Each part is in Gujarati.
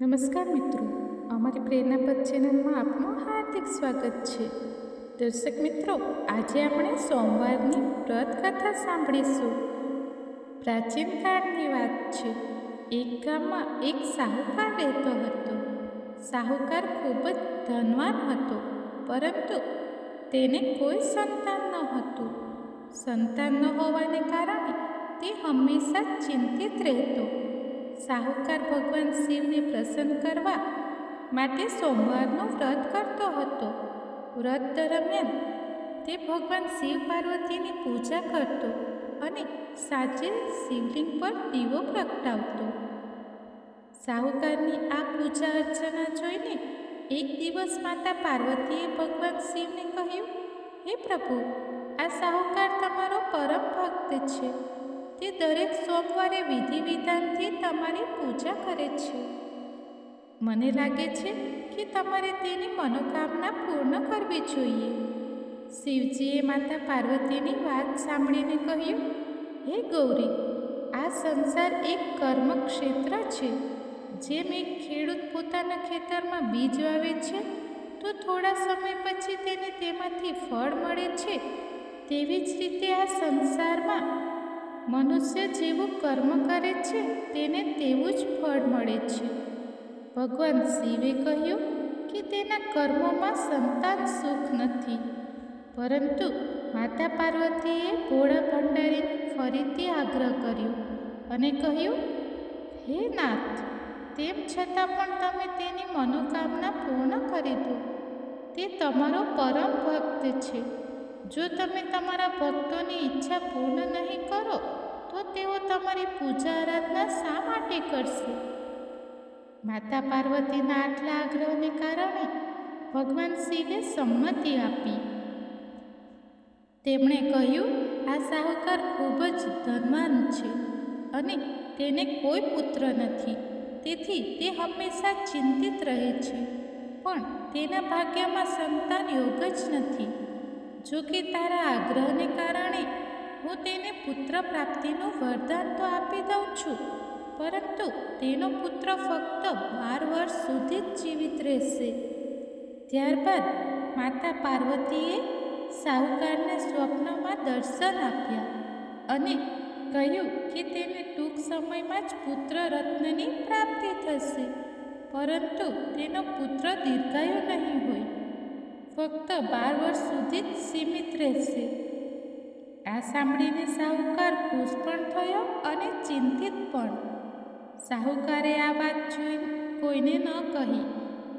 નમસ્કાર મિત્રો, અમારી પ્રેરણાપદ ચેનલમાં આપનું હાર્દિક સ્વાગત છે. દર્શક મિત્રો, આજે આપણે સોમવારની વ્રત કથા સાંભળીશું. પ્રાચીન કાળની વાત છે. એક ગામમાં એક સાહુકાર રહેતો હતો. સાહુકાર ખૂબ જ ધનવાન હતો, પરંતુ તેને કોઈ સંતાન ન હતું. સંતાન ન હોવાને કારણે તે હંમેશા ચિંતિત રહેતો. સાહુકાર ભગવાન શિવને પ્રસન્ન કરવા માટે સોમવારનું વ્રત કરતો હતો. વ્રત દરમિયાન તે ભગવાન શિવ પાર્વતીની પૂજા કરતો અને સાંજે શિવલિંગ પર દીવો પ્રગટાવતો. સાહુકારની આ પૂજા અર્ચના જોઈને એક દિવસ માતા પાર્વતીએ ભગવાન શિવને કહ્યું, હે પ્રભુ, આ સાહુકાર તમારો પરમ ભક્ત છે. તે દરેક સોમવારે વિધિ વિધાનથી તમારી પૂજા કરે છે. મને લાગે છે કે તમારે તેની મનોકામના પૂર્ણ કરવી જોઈએ. શિવજીએ માતા પાર્વતીની વાત સાંભળીને કહ્યું, હે ગૌરી, આ સંસાર એક કર્મક્ષેત્ર છે. જેમ એક ખેડૂત પોતાના ખેતરમાં બીજ વાવે છે, તો થોડા સમય પછી તેને તેમાંથી ફળ મળે છે. તેવી જ રીતે આ સંસારમાં મનુષ્ય જેવું કર્મ કરે છે, તેને તેવું જ ફળ મળે છે. ભગવાન શિવે કહ્યું કે તેના કર્મોમાં સંતાન સુખ નથી. પરંતુ માતા પાર્વતીએ ભોળા ભંડારીને ફરીથી આગ્રહ કર્યો અને કહ્યું, હે નાથ, તેમ છતાં પણ તમે તેની મનોકામના પૂર્ણ કરી દો. તે તમારો પરમ ભક્ત છે. જો તમે તમારા ભક્તોની ઈચ્છા પૂર્ણ નહીં કરો, તો તેઓ તમારી પૂજા આરાધના શા માટે કરશે? માતા પાર્વતીના આટલા આગ્રહને કારણે ભગવાન શિવે સંમતિ આપી. તેમણે કહ્યું, આ સાહુકાર ખૂબ જ ધનવાન છે અને તેને કોઈ પુત્ર નથી. તેથી તે હંમેશા ચિંતિત રહે છે. પણ તેના ભાગ્યમાં સંતાન યોગ જ નથી. જો કે તારા આગ્રહને કારણે હું તેને પુત્ર પ્રાપ્તિનું વરદાન તો આપી દઉં છું, પરંતુ તેનો પુત્ર ફક્ત બાર વર્ષ સુધી જ જીવિત રહેશે. ત્યારબાદ માતા પાર્વતીએ સાહુકારને સ્વપ્નમાં દર્શન આપ્યા અને કહ્યું કે તેને ટૂંક સમયમાં જ પુત્ર રત્નની પ્રાપ્તિ થશે, પરંતુ તેનો પુત્ર દીર્ઘાયુ નહીં હોય. ફક્ત બાર વર્ષ સુધી જ સીમિત રહેશે. આ સાંભળીને સાહુકાર ખુશ પણ થયો અને ચિંતિત પણ. સાહુકારે આ વાત જોઈ કોઈને ન કહી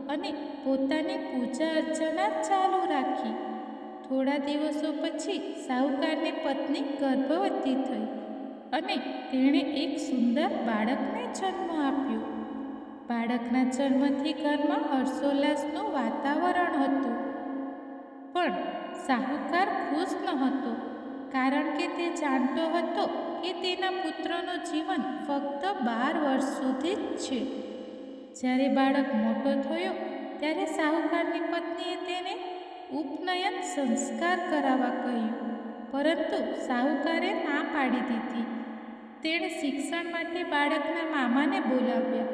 અને પોતાની પૂજા અર્ચના ચાલુ રાખી. થોડા દિવસો પછી સાહુકારની પત્ની ગર્ભવતી થઈ અને તેણે એક સુંદર બાળકને જન્મ આપ્યો. બાળકના જન્મથી ઘરમાં હર્ષોલ્લાસનું વાતાવરણ હતું. પણ સાહુકાર ખુશ ન હતો કારણ કે તે જાણતો હતો કે તેના પુત્રનું જીવન ફક્ત બાર વર્ષ સુધી જ છે. જ્યારે બાળક મોટો થયો, ત્યારે સાહુકારની પત્નીએ તેને ઉપનયન સંસ્કાર કરાવવા કહ્યું, પરંતુ સાહુકારે ના પાડી દીધી. તેણે શિક્ષણ માટે બાળકના મામાને બોલાવ્યા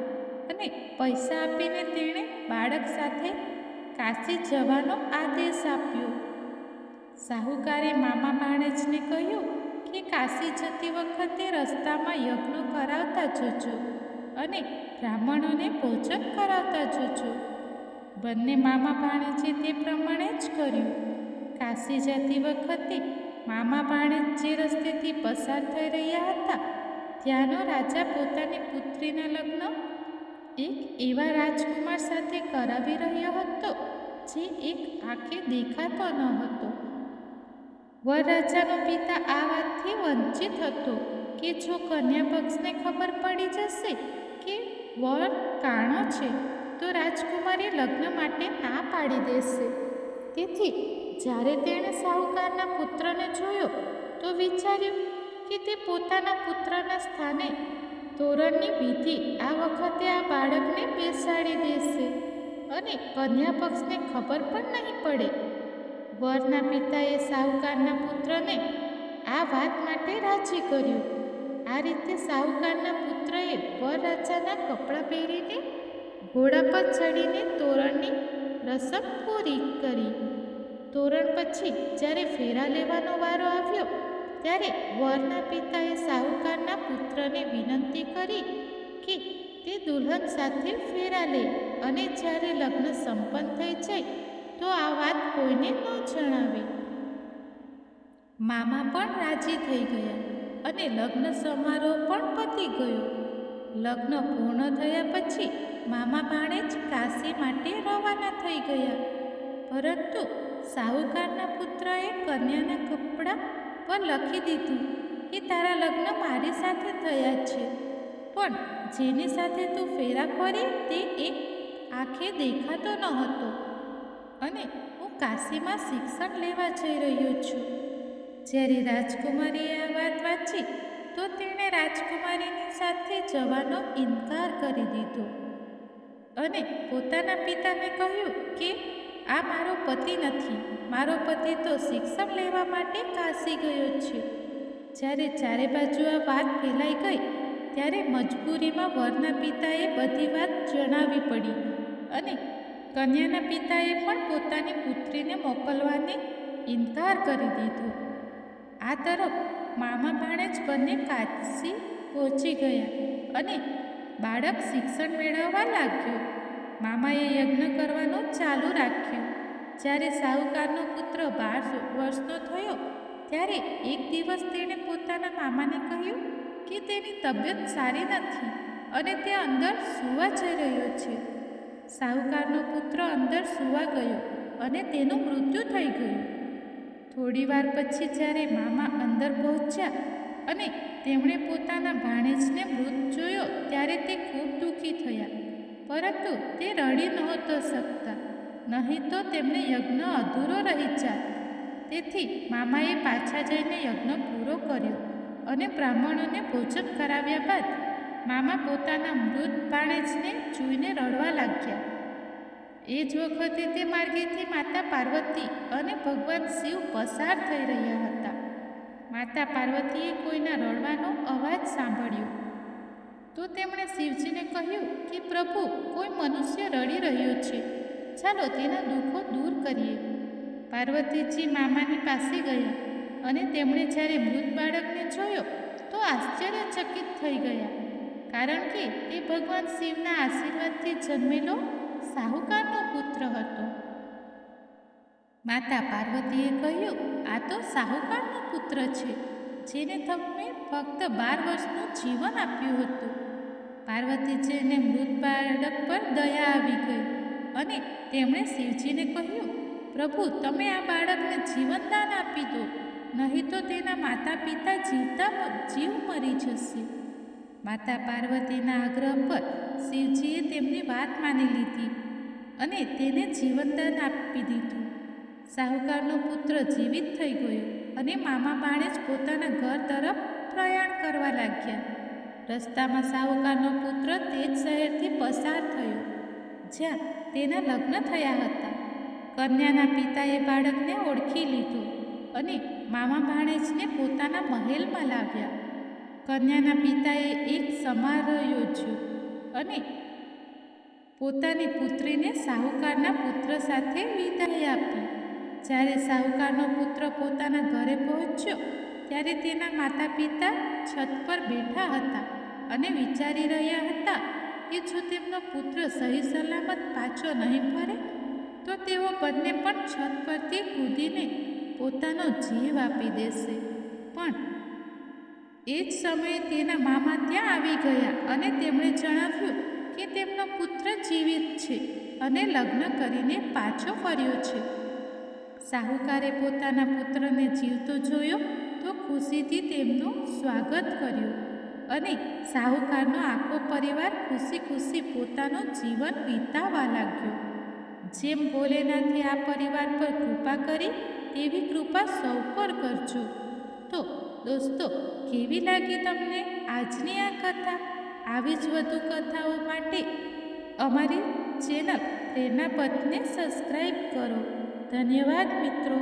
અને પૈસા આપીને તેણે બાળક સાથે કાશી જવાનો આદેશ આપ્યો. સાહુકારે મામા ભાણેજને કહ્યું કે કાશી જતી વખતે રસ્તામાં યજ્ઞ કરાવતા જોજો અને બ્રાહ્મણોને ભોજન કરાવતા જોજો. બંને મામા ભાણેજે તે પ્રમાણે જ કર્યું. કાશી જતી વખતે મામા ભાણેજ જે રસ્તેથી પસાર થઈ રહ્યા હતા, ત્યાંનો રાજા પોતાની પુત્રીના લગ્ન એક એવા રાજકુમાર સાથે કરાવી રહ્યો હતો, જે એક આંખે દેખાતો ન હતો. વરરાજાનો પિતા આ વાતથી વંચિત હતો કે જો કન્યા પક્ષને ખબર પડી જશે કે વર કાણો છે, તો રાજકુમારી લગ્ન માટે ના પાડી દેશે. તેથી જ્યારે તેણે સાહુકારના પુત્રને જોયો, તો વિચાર્યું કે તે પોતાના પુત્રના સ્થાને તોરણની વિધિ આ વખતે આ બાળકને બેસાડી દેશે. અને કન્યા પક્ષને ખબર પણ નહીં પડે. વરના પિતાએ સાહુકારના પુત્રને આ વાત માટે રાજી કર્યું. આ રીતે સાહુકારના પુત્રએ વરરાજાના કપડાં પહેરીને, ઘોડા પર ચડીને તોરણની રસમ પૂરી કરી. તોરણ પછી જ્યારે ફેરા લેવાનો વારો આવ્યો ત્યારે વરના પિતાએ સાહુકારના પુત્રને વિનંતી કરી કે તે દુલ્હન સાથે ફેરા લે અને જ્યારે લગ્ન સંપન્ન થઈ જાય, તો આ વાત કોઈને ન જણાવે. મામા પણ રાજી થઈ ગયા અને લગ્ન સમારોહ પણ પતી ગયો. લગ્ન પૂર્ણ થયા પછી મામા ભાણેજ કાશી માટે રવાના થઈ ગયા. પરંતુ સાહુકારના પુત્રએ કન્યાના કપડાં પર લખી દીધું કે તારા લગ્ન મારી સાથે થયા છે. પણ જેની સાથે તું ફેરા ફરી તે એક આંખે દેખાતો ન હતો. અને હું કાશીમાં શિક્ષણ લેવા જઈ રહ્યો છું. જ્યારે રાજકુમારીએ આ વાત વાંચી, તો તેણે રાજકુમારીની સાથે જવાનો ઇનકાર કરી દીધો. અને પોતાના પિતાને કહ્યું કે આ મારો પતિ નથી. મારો પતિ તો શિક્ષણ લેવા માટે કાશી ગયો છે. જ્યારે ચારે બાજુ આ વાત ફેલાઈ ગઈ, ત્યારે મજબૂરીમાં વરના પિતાએ બધી વાત જણાવી પડી અને કન્યાના પિતાએ પણ પોતાની પુત્રીને મોકલવાને ઇનકાર કરી દીધો. આ તરફ મામા ભાણેજ બંને કાશી પહોંચી ગયા અને બાળક શિક્ષણ મેળવવા લાગ્યો. મામાએ યજ્ઞ કરવાનું ચાલુ રાખ્યું. જ્યારે સાહુકારનો પુત્ર બાર વર્ષનો થયો, ત્યારે એક દિવસ તેણે પોતાના મામાને કહ્યું કે તેની તબિયત સારી નથી અને તે અંદર સૂવા જઈ રહ્યો છે. સાહુકારનો પુત્ર અંદર સૂવા ગયો અને તેનું મૃત્યુ થઈ ગયું. થોડીવાર પછી જ્યારે મામા અંદર પહોંચ્યા અને તેમણે પોતાના ભાણેજને મૃત જોયો, ત્યારે તે ખૂબ દુઃખી થયા. પરંતુ તે રડી નહોતો શકતા. નહીં તો તેમને યજ્ઞ અધૂરો રહી જાત. તેથી મામાએ પાછા જઈને યજ્ઞ પૂરો કર્યો અને બ્રાહ્મણોને ભોજન કરાવ્યા બાદ મામા પોતાના મૃત ભાણેજને જોઈને રડવા લાગ્યા. એ જ વખતે તે માર્ગેથી માતા પાર્વતી અને ભગવાન શિવ પસાર થઈ રહ્યા હતા. માતા પાર્વતીએ કોઈના રડવાનો અવાજ સાંભળ્યો. તો તેમણે શિવજીને કહ્યું કે, પ્રભુ, કોઈ મનુષ્ય રડી રહ્યો છે. ચાલો તેના દુઃખો દૂર કરીએ. પાર્વતીજી મામાની પાસે ગયા અને તેમણે જ્યારે મૃત બાળકને જોયો, તો આશ્ચર્યચકિત થઈ ગયા. કારણ કે તે ભગવાન શિવના આશીર્વાદથી જન્મેલો સાહુકારનો પુત્ર હતો. માતા પાર્વતીએ કહ્યું, આ તો સાહુકારનો પુત્ર છે. જેને તમે ફક્ત બાર વર્ષનું જીવન આપ્યું હતું. પાર્વતીજીને મૃત બાળક પર દયા આવી ગઈ અને તેમણે શિવજીને કહ્યું, પ્રભુ, તમે આ બાળકને જીવનદાન આપી દો, નહીં તો તેના માતા પિતા જીવતા જીવ મરી જશે. માતા પાર્વતીના આગ્રહ પર શિવજીએ તેમની વાત માની લીધી અને તેને જીવનદાન આપી દીધું. સાહુકારનો પુત્ર જીવિત થઈ ગયો. અને મામા બાણે જ પોતાના ઘર તરફ પ્રયાણ કરવા લાગ્યા. રસ્તામાં સાહુકારનો પુત્ર તે જ શહેરથી પસાર થયો. જ્યાં તેના લગ્ન થયા હતા. કન્યાના પિતાએ બાળકને ઓળખી લીધું અને મામા ભાણેજને પોતાના મહેલમાં લાવ્યા. કન્યાના પિતાએ એક સમારોહ યોજ્યો અને પોતાની પુત્રીને સાહુકારના પુત્ર સાથે વિદાય આપી. જ્યારે સાહુકારનો પુત્ર પોતાના ઘરે પહોંચ્યો, ત્યારે તેના માતા પિતા છત પર બેઠા હતા અને વિચારી રહ્યા હતા કે જો તેમનો પુત્ર સહી સલામત પાછો નહીં ફરે, તો તેઓ બંને પણ છત પરથી કૂદીને પોતાનો જીવ આપી દેશે. પણ એ જ સમયે તેના મામા ત્યાં આવી ગયા અને તેમણે જણાવ્યું કે તેમનો પુત્ર જીવિત છે અને લગ્ન કરીને પાછો ફર્યો છે. સાહુકારે પોતાના પુત્રને જીવતો જોયો તો ખુશીથી તેમનું સ્વાગત કર્યું અને સાહુકારનો આખો પરિવાર ખુશી ખુશી પોતાનું જીવન વિતાવવા લાગ્યો. જેમ ભોલેનાથે આ પરિવાર પર કૃપા કરી તેવી કૃપા સૌ પર કરજો. તો દોસ્તો, કેવી લાગી તમને આજની આ કથા? આવી જ વધુ કથાઓ માટે અમારી ચેનલ પ્રેરણા પથને સબસ્ક્રાઈબ કરો. ધન્યવાદ મિત્રો